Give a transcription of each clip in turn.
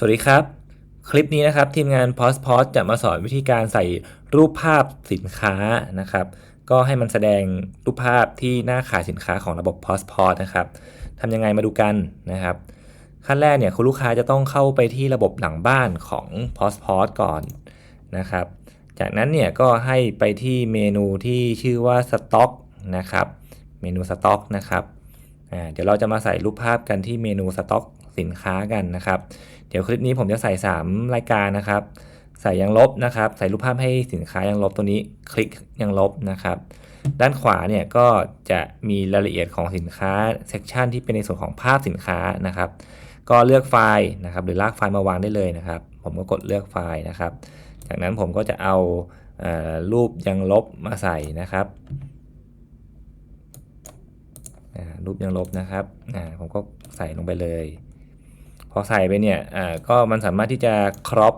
สวัสดีครับ คลิปนี้นะครับทีมงาน p o s t p o s t จะมาสอนวิธีการใส่รูปภาพสินค้านะครับ ก็ให้มันแสดงรูปภาพที่หน้าขายสินค้าของระบบ p o s t p o s t นะครับทำยังไงมาดูกันนะครับ ขั้นแรกเนี่ยคุณลูกค้าจะต้องเข้าไปที่ระบบหลังบ้านของ p o s t p o s t ก่อนนะครับ จากนั้นเนี่ยก็ให้ไปที่เมนูที่ชื่อว่า Stock นะครับ เมนู Stock นะครับ เดี๋ยวเราจะมาใส่รูปภาพกันที่เมนู Stock สินค้ากันนะครับ เดี๋ยวคลิปนี้ผมจะใส่ 3 รายการนะครับ ใส่ยังลบนะครับ ใส่รูปภาพให้สินค้ายังลบตัวนี้คลิกยังลบนะครับ ด้านขวาเนี่ยก็จะมีรายละเอียดของสินค้าเซกชันที่เป็นในส่วนของภาพสินค้านะครับ ก็เลือกไฟล์นะครับ หรือลากไฟล์มาวางได้เลยนะครับ ผมก็กดเลือกไฟล์นะครับ จากนั้นผมก็จะเอาเอ่อรูปยังลบมาใส่นะครับ รูปยังลบนะครับผมก็ใส่ลงไปเลย พอใส่ไปเนี่ยก็มันสามารถที่จะครอป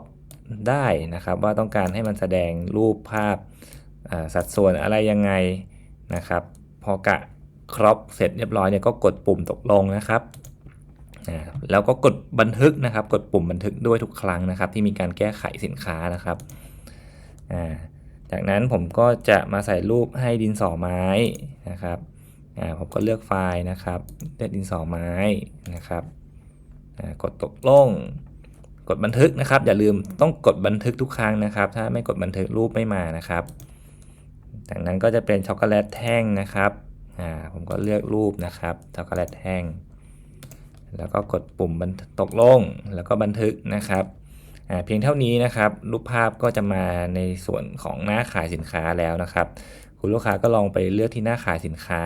ได้นะครับ ว่าต้องการให้มันแสดงรูปภาพสัดส่วนอะไรยังไงนะครับ พอกะครอปเสร็จเรียบร้อยเนี่ยก็กดปุ่มตกลงนะครับแล้วก็กดบันทึกนะครับ กดปุ่มบันทึกด้วยทุกครั้งนะครับ ที่มีการแก้ไขสินค้านะครับจากนั้นผมก็จะมาใส่รูปให้ดินสอไม้นะครับ ผมก็เลือกไฟล์นะครับเลือกดินสอไม้นะครับกดตกลง กดบันทึกนะครับ อย่าลืมต้องกดบันทึกทุกครั้งนะครับ ถ้าไม่กดบันทึกรูปไม่มานะครับ จากนั้นก็จะเป็นช็อกโกแลตแท่งนะครับผมก็เลือกรูปนะครับช็อกโกแลตแท่งแล้วก็กดปุ่มบันทึกตกลงแล้วก็บันทึกนะครับเพียงเท่านี้นะครับ รูปภาพก็จะมาในส่วนของหน้าขายสินค้าแล้วนะครับ คุณลูกค้าก็ลองไปเลือกที่หน้าขายสินค้า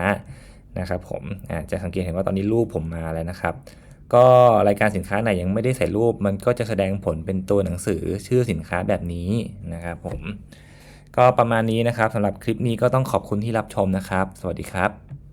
นะครับผมจะสังเกตเห็นว่าตอนนี้รูปผมมาแล้วนะครับ ก็รายการสินค้าไหนยังไม่ได้ใส่รูป มันก็จะแสดงผลเป็นตัวหนังสือชื่อสินค้าแบบนี้นะครับผมก็ประมาณนี้นะครับสำหรับคลิปนี้ก็ต้องขอบคุณที่รับชมนะครับ สวัสดีครับ